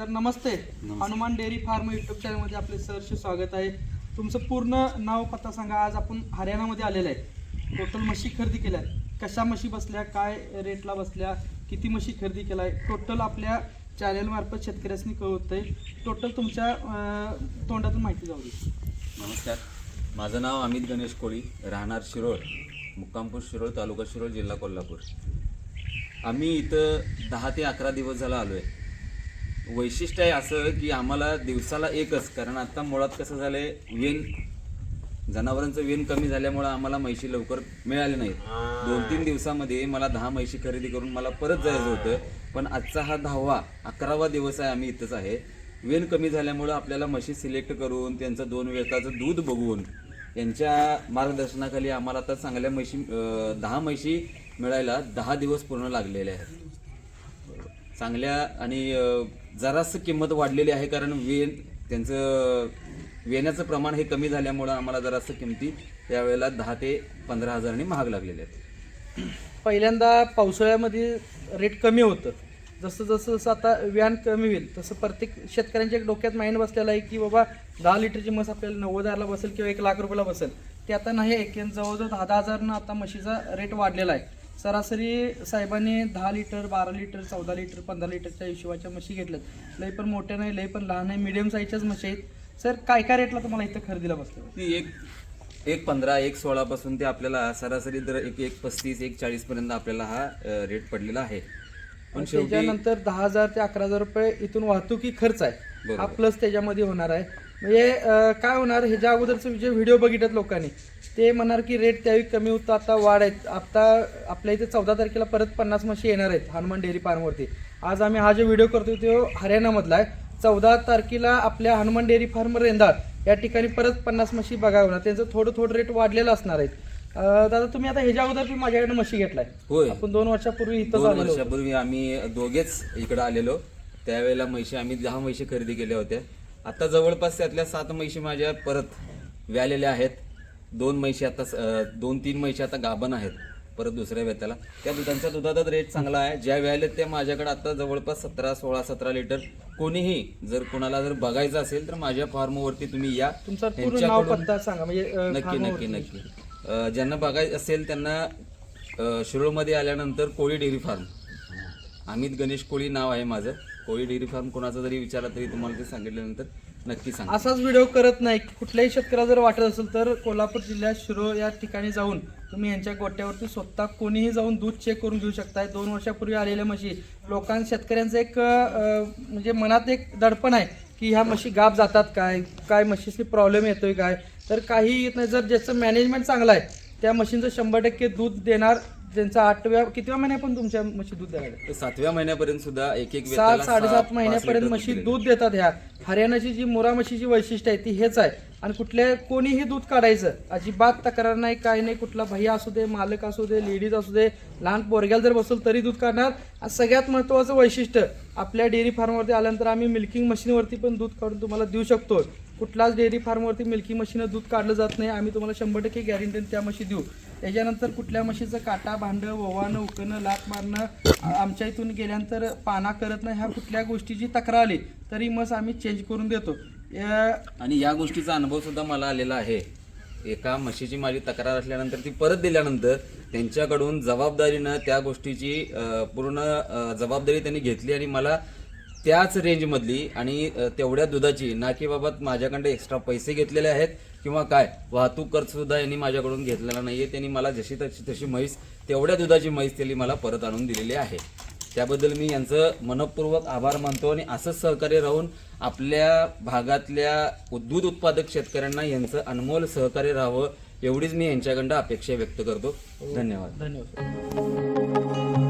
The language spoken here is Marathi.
तर नमस्ते. हनुमान डेअरी फार्म युट्यूब चॅनलमध्ये आपले सहर्ष स्वागत आहे. तुमचं पूर्ण नाव पत्ता सांगा. आज आपण हरियाणामध्ये आलेलं आहे. टोटल म्हशी खरेदी केल्या कशा म्हशी बसल्या? काय रेटला बसल्या? किती म्हशी खरेदी केला आहे टोटल आपल्या चॅनलमार्फत शेतकऱ्यांनी कळवतं आहे टोटल तुमच्या तोंडातून माहिती जाऊ दे. नमस्कार. माझं नाव अमित गणेश कोळी. राहणार शिरोळ. मुक्कामपूर शिरोळ तालुका शिरोळ जिल्हा कोल्हापूर. आम्ही इथं दहा ते अकरा दिवस झाला आलो आहे वैशिष्ट्य आहे असं की आम्हाला दिवसाला एकच कारण आता मुळात कसं झालं आहे वेन जनावरांचं वेन कमी झाल्यामुळं आम्हाला म्हैशी लवकर मिळाले नाहीत. दोन तीन दिवसामध्ये मला दहा म्हैशी खरेदी करून मला परत जायचं होतं पण आजचा हा दहावा अकरावा दिवस आहे आम्ही इथंच आहे. वेन कमी झाल्यामुळं आपल्याला म्हशी सिलेक्ट करून त्यांचं दोन वेळाचं दूध बघून यांच्या मार्गदर्शनाखाली आम्हाला आता चांगल्या म्हशी दहा म्हशी मिळायला दहा दिवस पूर्ण लागलेले आहेत. चांगल्या आणि जरासं किंमत वाढलेली आहे कारण वेन त्यांचं वेण्याचं प्रमाण हे कमी झाल्यामुळं आम्हाला जरासं किमती त्यावेळेला दहा ते पंधरा हजारांनी महाग लागलेले आहेत. पहिल्यांदा पावसाळ्यामध्ये रेट कमी होतं. जसं जसं जसं आता व्यान कमी होईल तसं प्रत्येक शेतकऱ्यांच्या एक डोक्यात माइंड बसलेला आहे की बाबा दहा लिटरची म्हस आपल्याला नव्वद हजारला बसेल किंवा एक लाख रुपयाला बसेल. ते आता नाही आहे की जवळजवळ दहा दहा हजारनं आता म्हशीचा रेट वाढलेला आहे. सरासरी साहेबांनी दहा लिटर बारा लिटर चौदा लिटर पंधरा लिटरच्या हिशोबाच्या म्हशी घेतल्यात. लई पण मोठ्या नाही लई पण लहान नाही मिडियम साईजच्याच म्हशी आहेत. सर काय काय रेटला तुम्हाला इथं खरेदीला बसलं ती एक एक पंधरा एक सोळापासून ते आपल्याला सरासरी दर एक एक पस्तीस एक चाळीसपर्यंत आपल्याला हा रेट पडलेला आहे. पण त्याच्यानंतर दहा हजार ते अकरा हजार रुपये इथून वाहतुकी खर्च आहे. हा प्लस त्याच्यामध्ये होणार आहे. म्हणजे काय होणार ह्याच्या अगोदरचे जे व्हिडिओ बघितलेत लोकांनी ते म्हणणार की रेट त्यावेळी कमी होतं आता वाढ आहेत आता आपल्या इथे चौदा तारखेला परत पन्नास म्हशी येणार आहेत हनुमान डेअरी फार्मवरती आज आम्ही हा जो व्हिडिओ करतोय तो हरियाणामधला आहे. चौदा तारखेला आपल्या हनुमान डेअरी फार्म रेंदाळ या ठिकाणी परत पन्नास म्हशी बघावं होणार. त्यांचं थोडं थोडं रेट वाढलेलं असणार आहेत. दादा तुम्ही आता ह्याच्या अगोदर माझ्याकडे म्हशी घेतलाय. होय. आपण दोन वर्षापूर्वी इथं दोन. वर्षापूर्वी आम्ही दोघेच इकडे आलेलो. त्यावेळेला म्हशी आम्ही दहा म्हशी खरेदी केल्या होत्या. आता जवळपास त्यातल्या सात म्हशी माझ्या परत व्यालेल्या आहेत. दोन म्हशी आता दोन तीन म्हशी आता गाभण आहेत परत दुसऱ्या व्यताला त्या दुधांच्या दुधाचा रेट चांगला आहे. ज्या व्यालेत त्या माझ्याकडे आता जवळपास सतरा सोळा सतरा लिटर कोणीही जर कोणाला जर बघायचं असेल तर माझ्या फार्मवरती तुम्ही या. तुमचं सांगा म्हणजे नक्की. नक्की नक्की. ज्यांना बघायचं असेल त्यांना शिरोळमध्ये आल्यानंतर कोळी डेअरी फार्म. अमित गणेश कोळी नाव आहे माझं. कोळी डेअरी फार्म कोणाचं जरी विचारला तरी तुम्हाला ते सांगितल्यानंतर नक्की सांग असाच व्हिडिओ करत नाही. कुठल्याही शेतकऱ्याला जर वाटत असेल तर कोल्हापूर जिल्ह्यात शिरो या ठिकाणी जाऊन तुम्ही यांच्या गोट्यावरती स्वतः कोणीही जाऊन दूध चेक करून घेऊ शकताय. दोन वर्षापूर्वी आलेल्या म्हशी. लोकां शेतकऱ्यांचं एक म्हणजे मनात एक दडपण आहे की ह्या म्हशी गाप जातात काय? काय म्हशीची प्रॉब्लेम येतोय काय? तर काही येत नाही जर ज्याचं मॅनेजमेंट चांगलं आहे त्या म्हशींचं शंभर टक्के दूध देणार ज्यांचा आठव्या कितव्या महिन्या पण तुमच्या म्हशी दूध द्यायला लागल्या? तर सातव्या महिन्यापर्यंत सुद्धा एक एक सात साडेसात महिन्यापर्यंत म्हशी दूध देतात ह्या. हरियाणाची जी मोरा म्हशीची वैशिष्ट्य आहे ती हेच आहे. आणि कुठल्या कोणीही दूध काढायचं अजिबात तक्रार नाही काही नाही कुठला भैया असू दे मालक असू दे लेडीज असू दे लहान पोरग्याला जर बसवलं तरी दूध काढणार. आणि सगळ्यात महत्त्वाचं वैशिष्ट्य आपल्या डेअरी फार्मवरती आल्यानंतर आम्ही मिल्किंग मशीनवरती पण दूध काढून तुम्हाला देऊ शकतो. कुठलाच डेअरी फार्मवरती मिल्किंग मशीन दूध काढलं जात नाही. आम्ही तुम्हाला शंभर टक्के गॅरंटी त्या म्हशी देऊ. त्याच्यानंतर कुठल्या म्हशीचं काटा भांडं ओवानं उकणं लात मारणं आमच्या इथून गेल्यानंतर पाना करत नाही ह्या कुठल्या गोष्टीची तक्रार आली तरी मस आम्ही चेंज करून देतो. या- आणि या गोष्टीचा अनुभव सुद्धा मला आलेला आहे. एका म्हशीची माझी तक्रार असल्यानंतर ती परत दिल्यानंतर त्यांच्याकडून जबाबदारीनं त्या गोष्टीची पूर्ण जबाबदारी त्यांनी घेतली आणि मला त्याच रेंजमधली आणि तेवढ्या दुधाची ना की बाबा माझ्याकडे एक्स्ट्रा पैसे घेतलेले आहेत किंवा काय? वाहतूक खर्च सुद्धा यांनी माझ्याकडून घेतलेला नाहीये. त्यांनी मला जशी तशी तशी म्हैस तेवढ्या दुधाची म्हैस त्यांनी मला परत आणून दिलेली आहे. त्याबद्दल मी यांचं मनपूर्वक आभार मानतो आणि असंच सहकार्य राहून आपल्या भागातल्या दूध उत्पादक शेतकऱ्यांना यांचं अनमोल सहकार्य राहावं एवढीच मी यांच्याकडं अपेक्षा व्यक्त करतो. धन्यवाद. धन्यवाद.